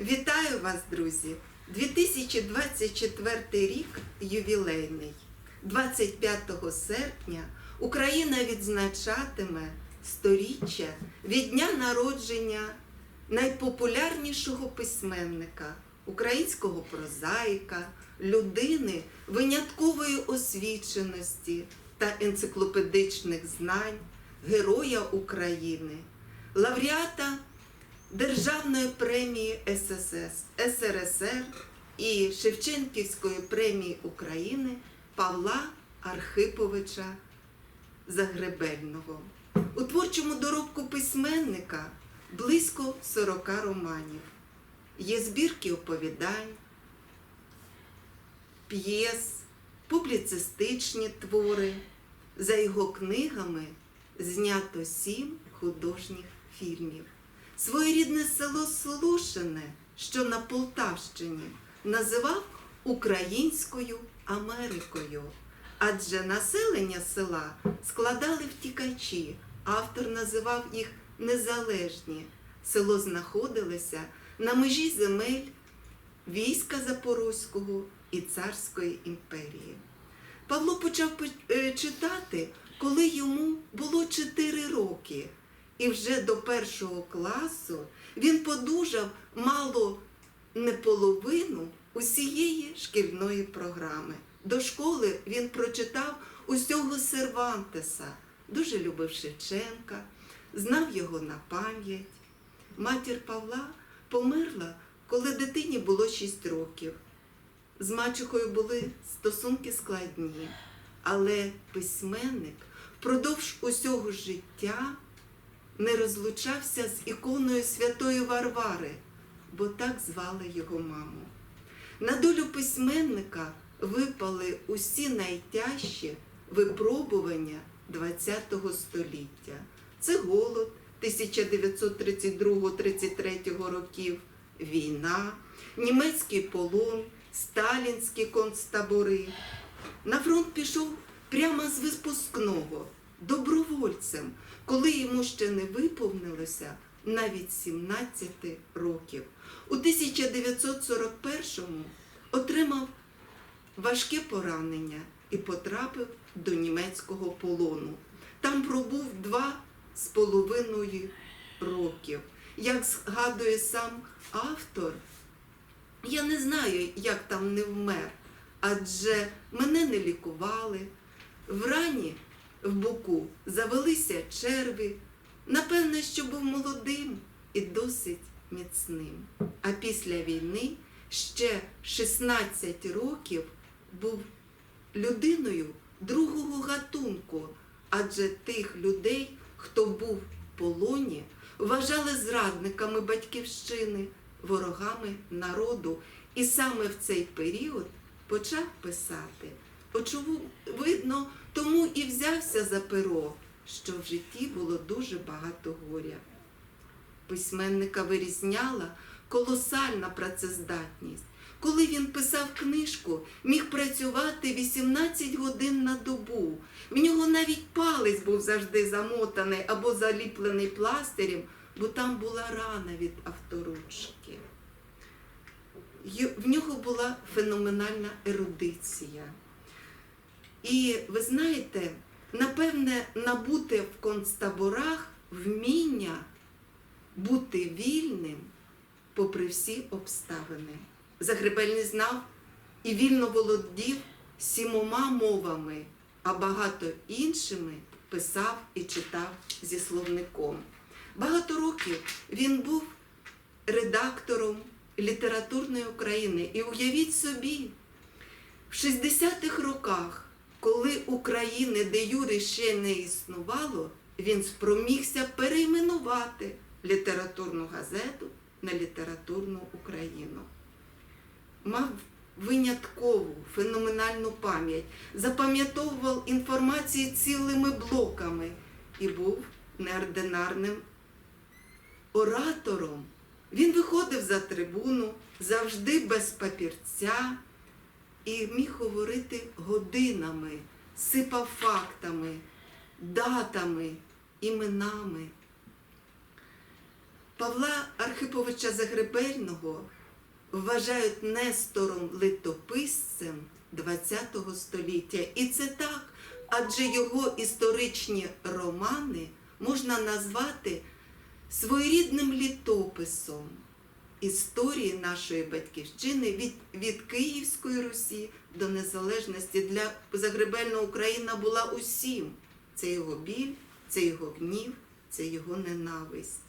Вітаю вас, друзі! 2024 рік ювілейний. 25 серпня Україна відзначатиме сторіччя від дня народження найпопулярнішого письменника, українського прозаїка, людини виняткової освіченості та енциклопедичних знань, героя України, лауреата Державної премії ССС, СРСР і Шевченківської премії України Павла Архиповича Загребельного. У творчому доробку письменника близько 40 романів. Є збірки оповідань, п'єс, публіцистичні твори. За його книгами знято сім художніх фільмів. Своєрідне село Солошине, що на Полтавщині, називав Українською Америкою, адже населення села складали втікачі, автор називав їх незалежні. Село знаходилося на межі земель війська Запорозького і Царської імперії. Павло почав е, читати, коли йому було 4 роки. І вже до першого класу він подужав мало не половину усієї шкільної програми. До школи він прочитав усього Сервантеса, дуже любив Шевченка, знав його на пам'ять. Матір Павла померла, коли дитині було 6 років. З мачухою були стосунки складні, але письменник впродовж усього життя не розлучався з іконою святої Варвари, бо так звали його маму. На долю письменника випали усі найтяжчі випробування ХХ століття. Це голод 1932-33 років, війна, німецький полон, сталінські концтабори. На фронт пішов прямо з випускного, добровольцем, коли йому ще не виповнилося навіть 17 років. У 1941-му отримав важке поранення і потрапив до німецького полону. Там пробув два з половиною років. Як згадує сам автор, я не знаю, як там не вмер, адже мене не лікували. Врані в боку завелися черві. Напевне, що був молодим і досить міцним. А після війни ще 16 років був людиною другого гатунку, адже тих людей, хто був в полоні, вважали зрадниками батьківщини, ворогами народу. І саме в цей період почав писати. Очевидно, тому і взявся за перо, що в житті було дуже багато горя. Письменника вирізняла колосальна працездатність. Коли він писав книжку, міг працювати 18 годин на добу. В нього навіть палець був завжди замотаний або заліплений пластирем, бо там була рана від авторучки. В нього була феноменальна ерудиція. І ви знаєте, напевне, набути в концтаборах вміння бути вільним попри всі обставини. Загребельний знав і вільно володів сімома мовами, а багато іншими писав і читав зі словником. Багато років він був редактором літературної України. І уявіть собі, в 60-х роках, коли України де Юри ще не існувало, він спромігся перейменувати літературну газету на літературну Україну. Мав виняткову феноменальну пам'ять, запам'ятовував інформацію цілими блоками і був неординарним оратором. Він виходив за трибуну завжди без папірця і міг говорити годинами, сипав фактами, датами, іменами. Павла Архиповича Загребельного вважають нестором литописцем ХХ століття. І це так, адже його історичні романи можна назвати своєрідним літописом історії нашої батьківщини від, від Київської Русі до незалежності. Для Загребельного Україна була усім. Це його біль, це його гнів, це його ненависть.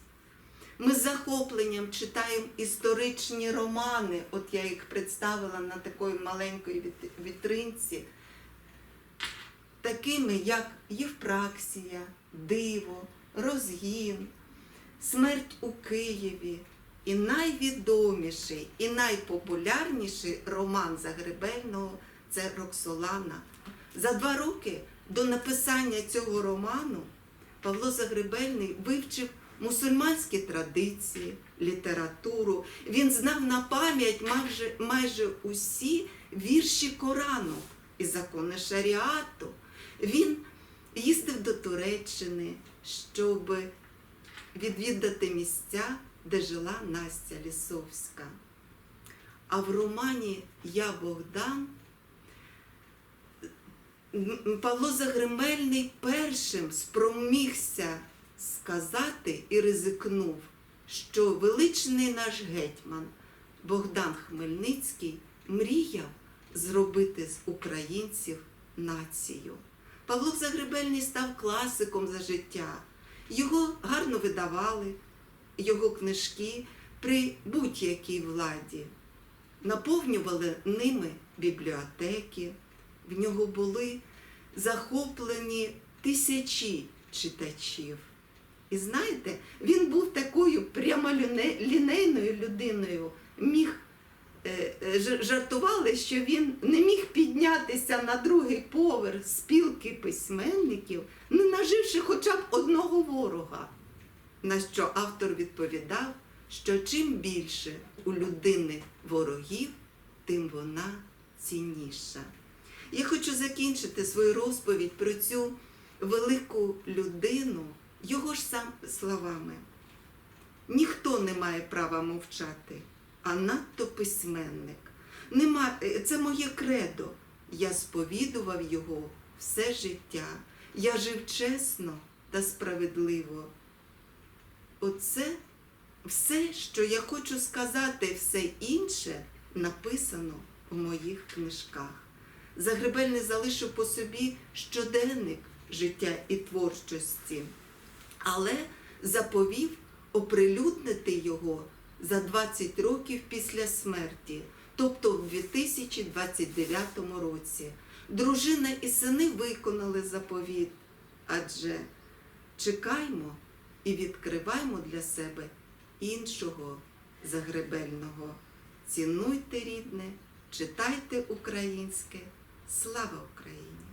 Ми з захопленням читаємо історичні романи, от я їх представила на такої маленької вітринці, такими як Євпраксія, Диво, Розгін, Смерть у Києві. І найвідоміший і найпопулярніший роман Загребельного це Роксолана. За два роки до написання цього роману Павло Загребельний вивчив мусульманські традиції, літературу. Він знав на пам'ять майже, майже усі вірші Корану і закони шаріату. Він їздив до Туреччини, щоб відвідати місця, де жила Настя Лісовська. А в романі Я Богдан Павло Загремельний першим спромігся сказати і ризикнув, що величний наш гетьман Богдан Хмельницький мріяв зробити з українців націю. Павло Загребельний став класиком за життя. Його гарно видавали, його книжки при будь-якій владі. Наповнювали ними бібліотеки. В нього були захоплені тисячі читачів. І знаєте, він був такою прямолінейною людиною. Міг е, е, жартували, що він не міг піднятися на другий поверх спілки письменників, не наживши хоча б одного ворога. На що автор відповідав, що чим більше у людини ворогів, тим вона цінніша. Я хочу закінчити свою розповідь про цю велику людину його ж сам словами. Ніхто не має права мовчати, а надто письменник. Нема, е, це моє кредо. Я сповідував його все життя. Я жив чесно та справедливо. Оце все, що я хочу сказати, все інше написано в моїх книжках. Загребельний залишив по собі щоденник життя і творчості, але заповів оприлюднити його за 20 років після смерті, тобто в 2029 році. Дружина і сини виконали заповіт, адже чекаймо і відкриваймо для себе іншого загребельного. Цінуйте рідне, читайте українське. Слава Україні!